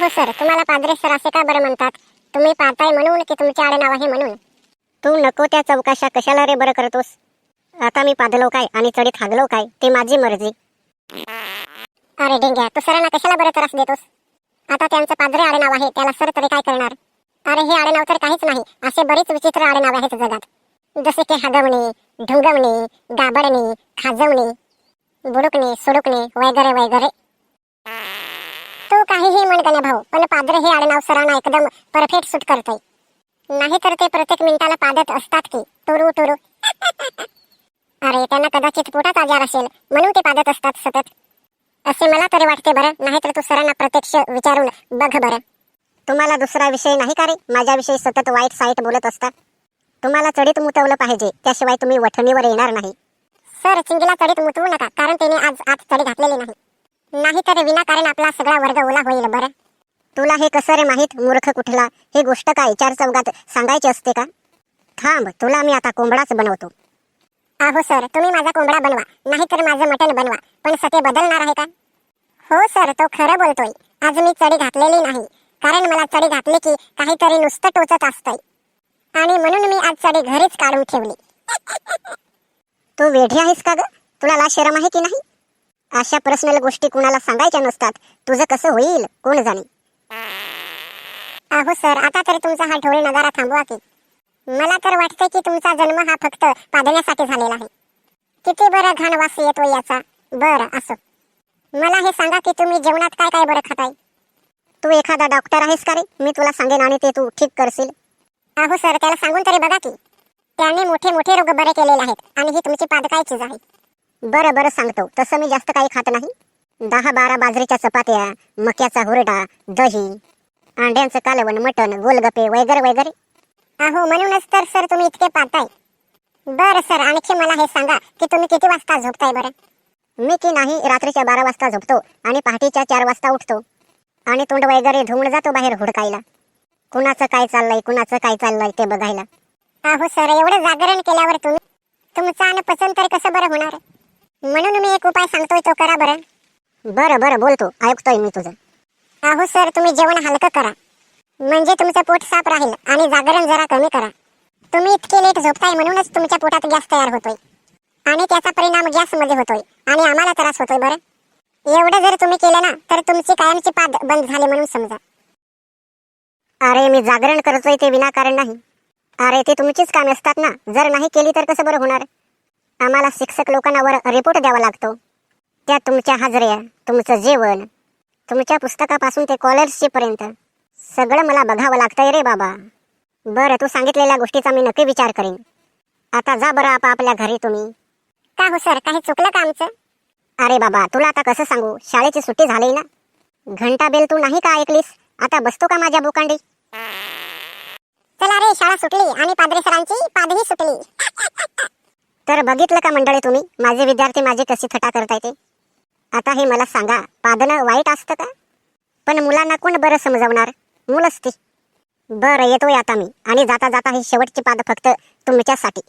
हो सर तुम्हाला पादरे सर असे का बरं म्हणतात? तुम्ही पाहताय म्हणून की तुमचे आडनाव आहे म्हणून? तू नको त्या चौकाशा कशाला रे बरं करतोस? आता मी पादलो काय आणि चढीत हागलो काय ते माझी मर्जी. अरे डेंग्या तू सरांना कशाला बरं त्रास देतोस? आता त्यांचं पादरे आडनाव आहे त्याला सर तरी काय करणार? अरे हे आडनाव तर काहीच नाही असे बरेच विचित्र आडनाव आहेत जगात. जसे की हागवणे ढुंगवणे गाबडणे खाजवणे बुडुकणे सुडुकणे वगैरे वगैरे. काहीही म्हण गण्या भाऊ. पण पादरे हे आडनाव सरांना एकदम परफेक्ट सुट करतय. नाहीतर ते प्रत्येक मिनिटाला पादत असतात की. टुरू टुरू. अरे त्यांना कदाचित पोटात आजार असेल म्हणून ते पादत असतात सतत. असे मला तरी वाटते बरं नाहीतर तू सरांना प्रत्यक्ष विचारून बघ बरं. तुम्हाला दुसरा विषय नाही का रे? माझ्याविषयी सतत वाईट साईट बोलत असतात. तुम्हाला चढीत मुतवलं पाहिजे त्याशिवाय तुम्ही वठणीवर येणार नाही. सर चिंगीला चढीत मुतवू नका कारण त्याने आज आत चढी घातलेली नाही. नाही तर विनाकारण आपला सगळा वर्ग ओला होईल बरं. तुला हे कसं रे माहीत मूर्ख कुठला? हे गोष्ट काय चार चौघात सांगायची असते का? थांब तुला मी आता कोंबडाच बनवतो. अहो सर तुम्ही माझा कोंबडा बनवा नाहीतर माझं मटण बनवा. पण सते बदलणार आहे का? हो सर तो खरं बोलतोय. आज मी चढी घातलेली नाही. कारण मला चढी घातली की काहीतरी नुसतं टोचत असतंय. आणि म्हणून मी आज चढी घरीच काढून ठेवली. तू वेढी आहेस का ग? तुला ला शरम आहे की नाही? अशा पर्सनल गोष्टी कुणाला सांगायच्या नसतात. तुझं कसं होईल? कोण जाणे? अहो सर आता तरी तुमचा हा ढोल नगारा थांबवा की. मला तर वाटतंय की तुमचा जन्म हा फक्त पादण्यासाठी झालेला आहे. किती बरं घाण वास येतो याचा. बरं असो. मला हे सांगा की तुम्ही जेवणात काय काय बरं खाताय? तू एखादा डॉक्टर आहेस का रे? मी तुला सांगेन आणि ते तू ठीक करशील. अहो सर त्याला सांगून तरी बघा की. त्याने मोठे मोठे रोग बरे केलेले आहेत आणि ही तुमची पादकायचीच आहे. बरं बरं सांगतो. तसं मी जास्त काही खात नाही. दहा बारा बाजरीच्या चपात्या मक्याचा हुरडा दही अंड्यांचं कालवण मटण गोलगप्पे वगैरे वगैरे. अहो म्हणूनच तर सर तुम्ही इतके पाहताय बरं सर आणखी मला हे सांगा की तुम्ही किती वाजता झोपताय बरं? मी की नाही रात्रीच्या बारा वाजता झोपतो आणि पहाटेच्या चार वाजता उठतो. आणि तोंड वगैरे धुवून जातो बाहेर हुडकायला. कुणाचं काय चाललंय कुणाचं काय चाललंय ते बघायला. अहो सर एवढं जागरण केल्यावर तुम्ही तुमचं अन्न पचन तर कसं बरं होणार? म्हणून मी एक उपाय सांगतोय तो करा बरं. बरं बरं बोलतो ऐकतोय मी तुझं. अहो सर तुम्ही जेवण हलकं करा. म्हणजे तुमचं पोट साफ राहील आणि जागरण जरा कमी करा. तुम्ही इतके लेट झोपताय म्हणूनच तुमच्या पोटात गॅस तयार होतोय. आणि त्याचा परिणाम गॅसमध्ये होतोय आणि आम्हाला त्रास होतोय बरं. एवढं जर तुम्ही केलं ना तर तुमची कायमची पाद बंद झाली म्हणून समजा. अरे मी जागरण करतोय ते विनाकारण नाही. अरे ते तुमचीच कामे असतात ना. जर नाही केली तर कसं बरं होणार? आम्हाला शिक्षक लोकांना वर रिपोर्ट द्यावा लागतो. त्यात तुमच्या हाजऱ्या तुमचं जेवण तुमच्या पुस्तकापासून ते कॉलेजपर्यंत सगळं मला बघावं लागतंय रे बाबा. बरं तू सांगितलेल्या गोष्टीचा मी नक्की विचार करीन. आता जा बरं आपा आपल्या घरी तुम्ही. का हो सर? काही चुकलं का आमचं? अरे बाबा तुला आता कसं सांगू? शाळेची सुट्टी झाली ना? घंटा बेल तू नाही का ऐकलीस? आता बसतो का माझ्या बुकांडी? चला रे शाळा सुटली. आणि पादरी सरांची पादही सुटली. तर बघितलं का मंडळी तुम्ही? माझे विद्यार्थी माझी कशी थटा करताय ते? आता हे मला सांगा पादनं वाईट असतं का? पण मुलांना कोण बरं समजवणार? मुलंच ती. बरं येतोय आता मी. आणि जाता जाता ही शेवटची पाद फक्त तुमच्यासाठी.